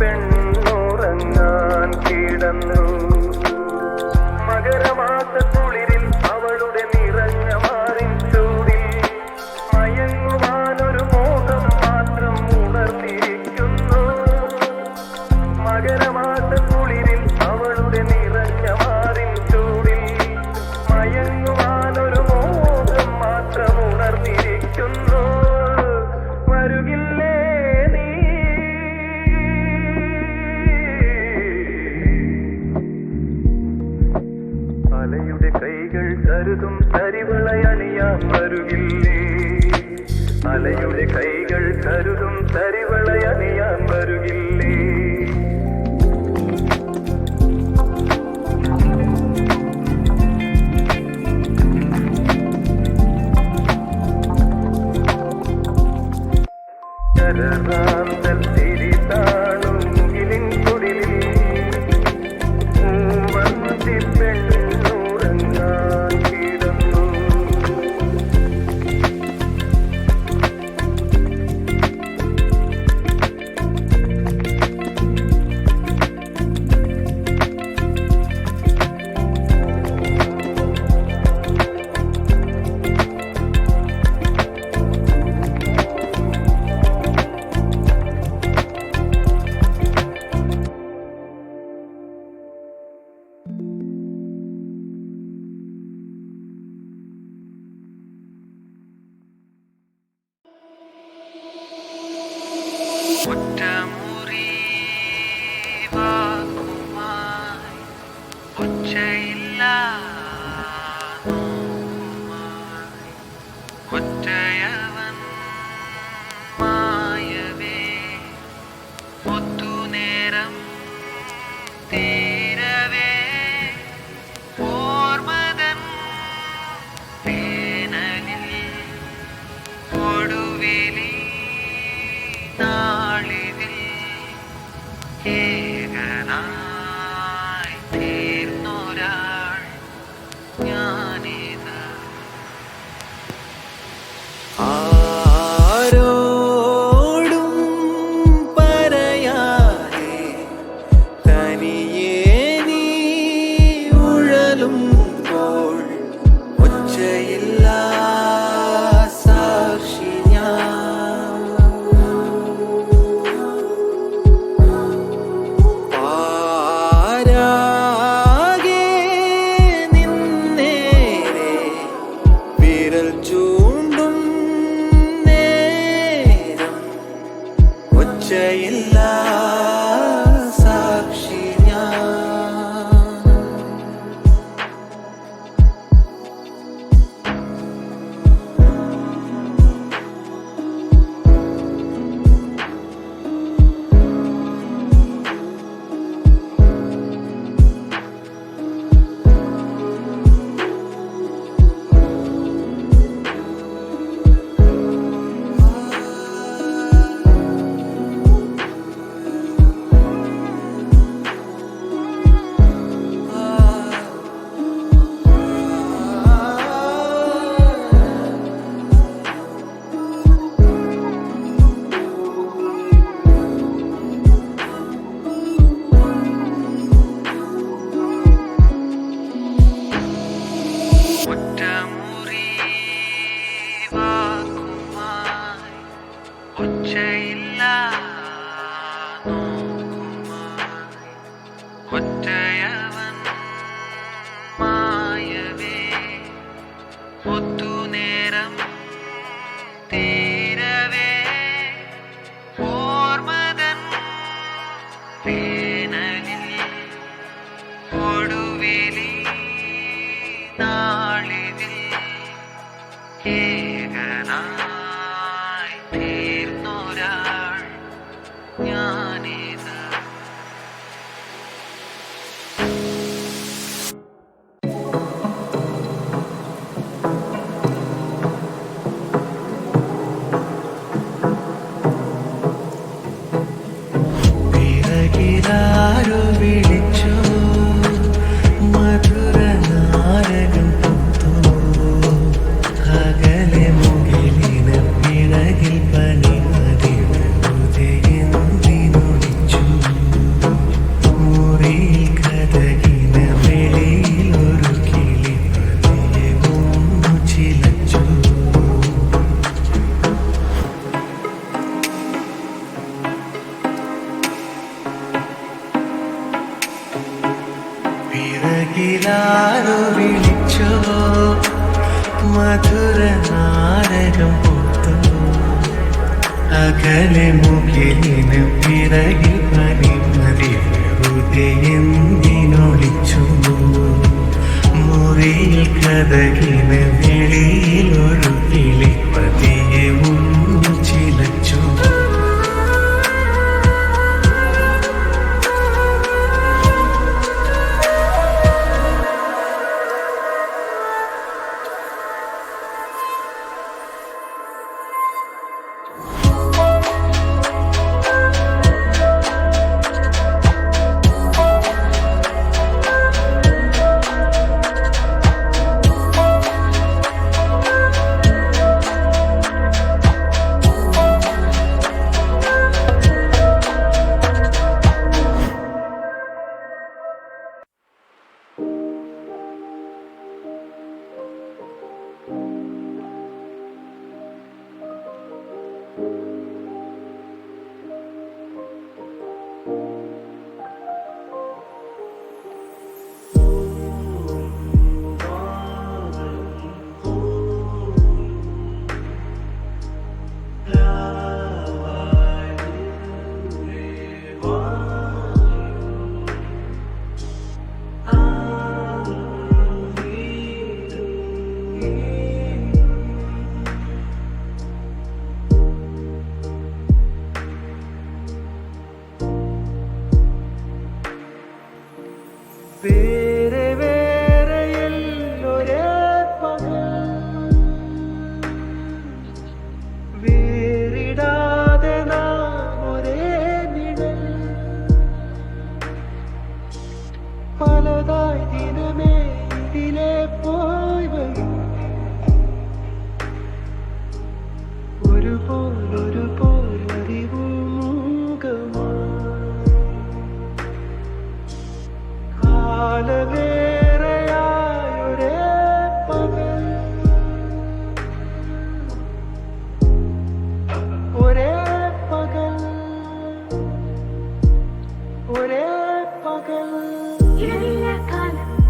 പെണ്ണുറങ്ങാൻ കിടന്നു. മകരമാസ കുളിരിൽ കരുതും തരിവളയണിയാൻ വരുകില്ലേ? അലയുടെ കൈകൾ കരുതും തരിവളയണിയാൻ വരുകില്ലേ? പടകിന് വിളിയിലൊരു be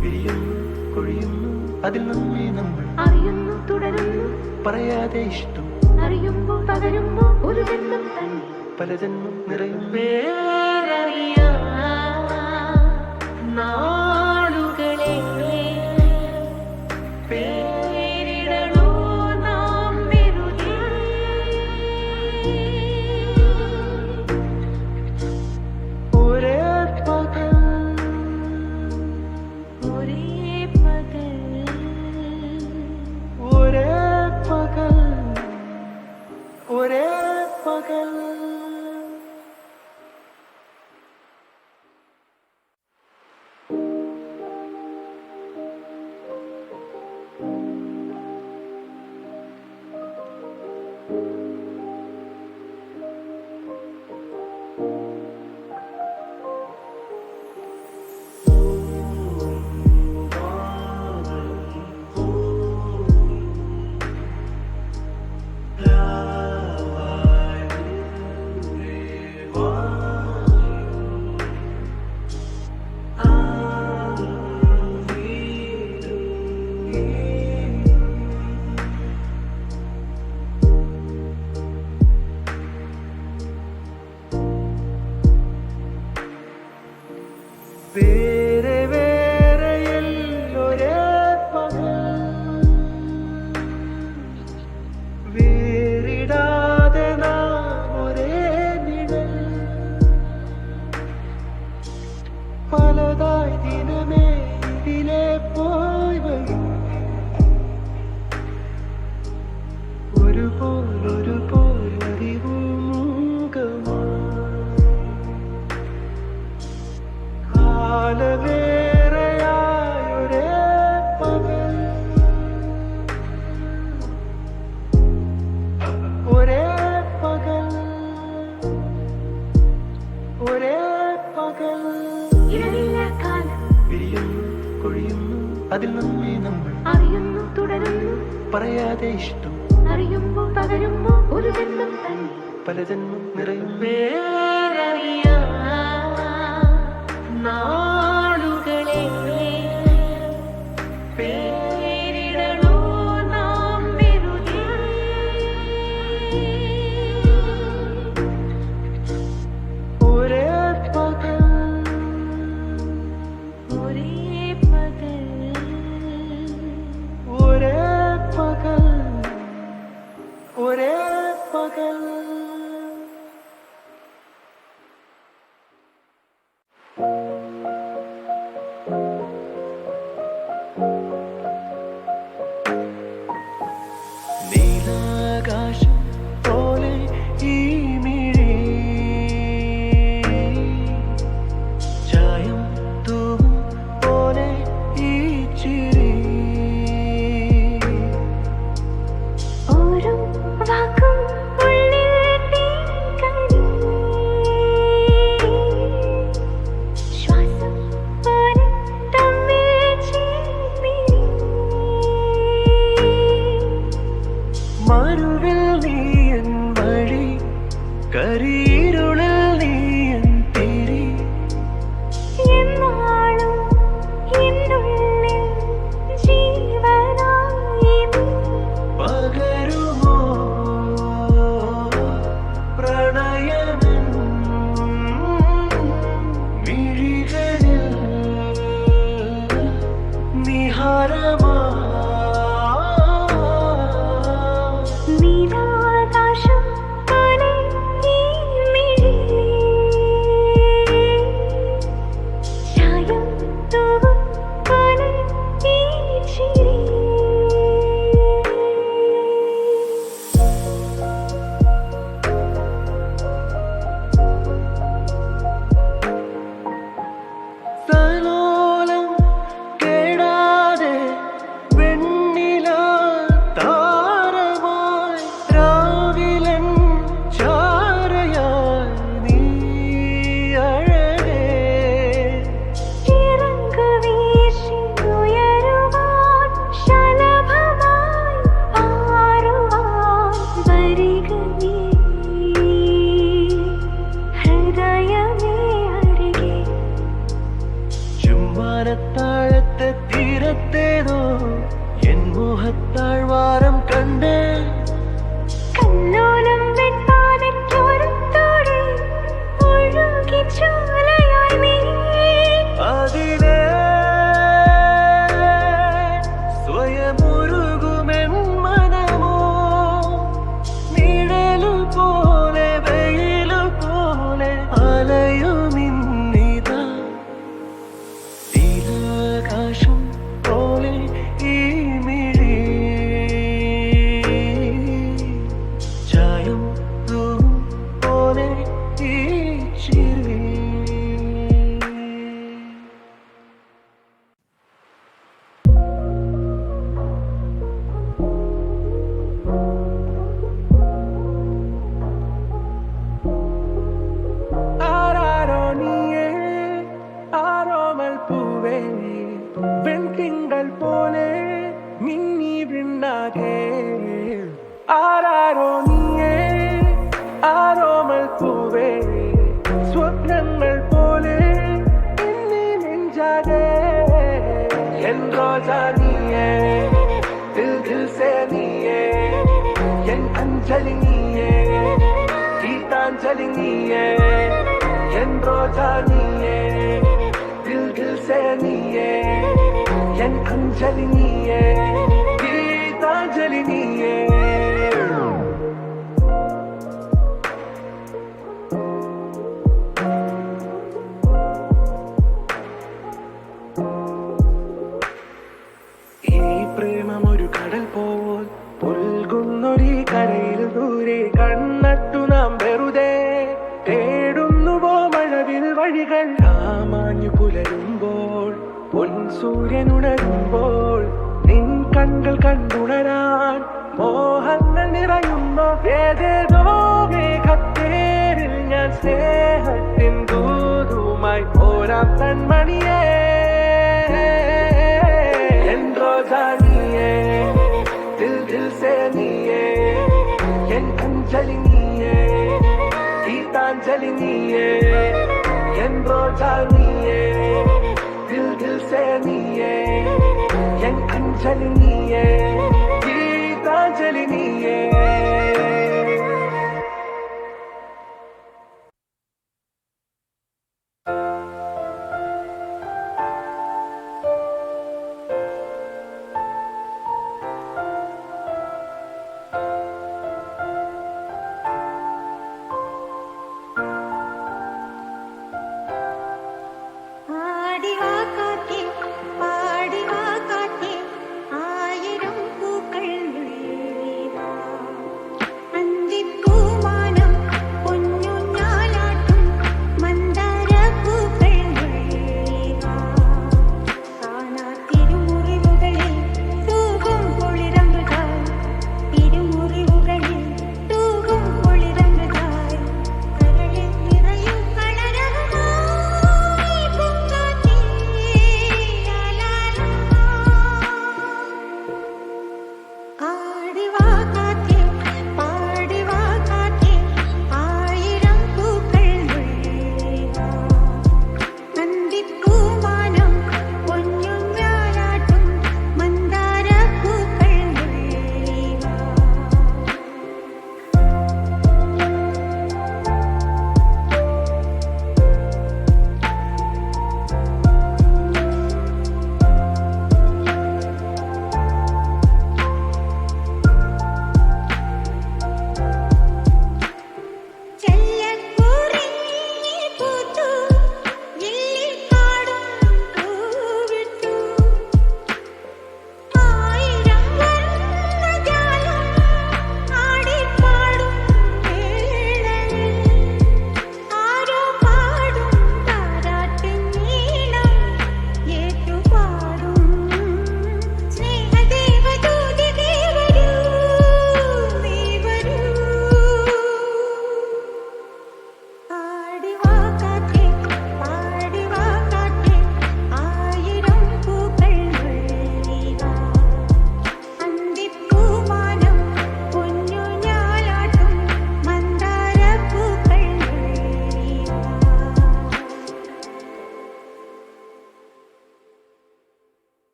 വിരിയുന്നു കൊഴിയുന്നു. അതിൽ നമ്മെ നമ്മൾ അറിയുന്നു തുടരുന്നു. പറയാതെ ഇഷ്ടം. അറിയുമ്പോൾ പകരുമ്പോൾ ഒരു ജന്മം തന്നെ. പല ജന്മം നിറയും വേററിയാ be പറയാതെ ഇഷ്ടം. അറിയുമ്പോ പകരുമ്പോ ഒരു ജന്മം തന്നെ. പല ജന്മം നിറയുമ്പേ நீயே கீதாஞ்சலி நீயே என் ரோஜா நீயே தில் தில் சே நீயே என் அஞ்சலி நீயே கீதாஞ்சலி நீயே സൂര്യൻ ഉണരുമ്പോൾ നിൻ കണ്ണുകൾ കണ്ടുണരാൻ മോഹങ്ങൾ നിറയുന്ന. ഏതേതോ മേഘത്തേരിൽ ഞാൻ സ്നേഹത്തിൻ ദൂതുമായി പോരാം തന്മണിയേ ജലിനിയേ എന്തോ ജാനിയേ. ஆசை நீயே என் அஞ்சல் நீயே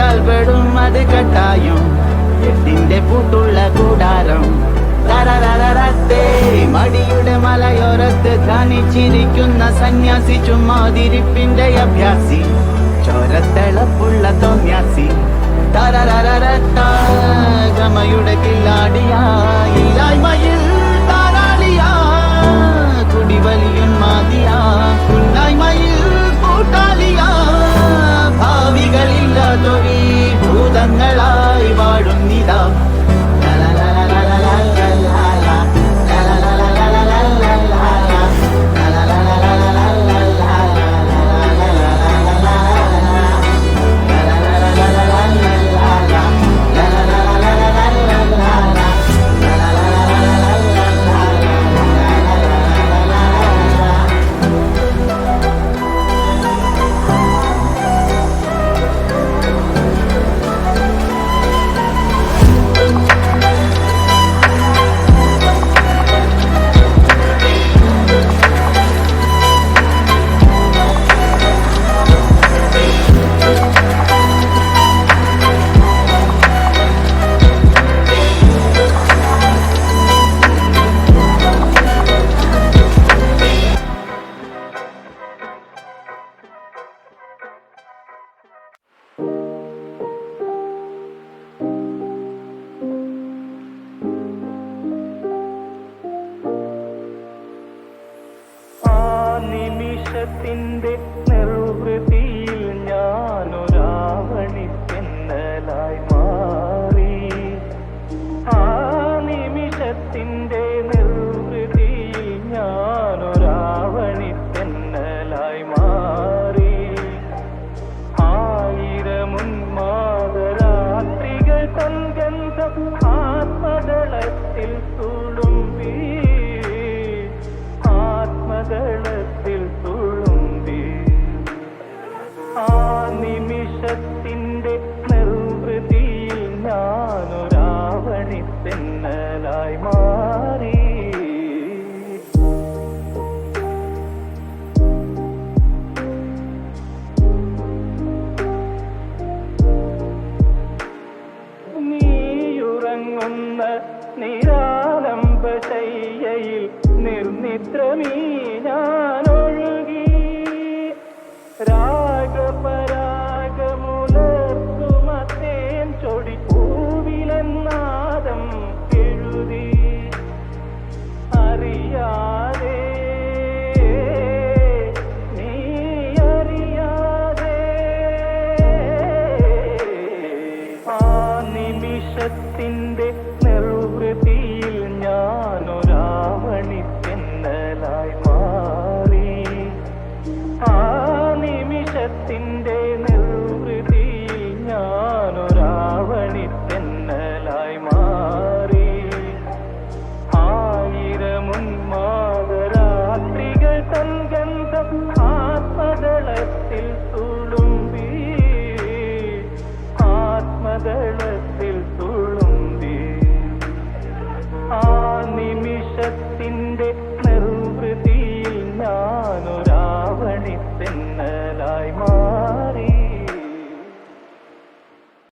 പെട്ടാൽ പെടും അത് കട്ടായം. എട്ടിന്റെ പൂട്ടുള്ള കൂടാരം. തരരരരത്തേ, മടിയുടെ മലയോരത്ത് ധനിച്ചിരിക്കുന്ന സന്യാസി ചുമ്മാതിരിപ്പിന്റെ അഭ്യാസി. ചോരത്തിളപ്പുള്ള തോന്യാസി. തരരരരത്ത, ഗമയുടെ കില്ലാടിയാ ഭാവികളില്ലാത്തൊരു ഭൂതങ്ങളായി വാഴുന്നിതാ. ആ നിമിഷത്തിന്റെ നിർവൃതി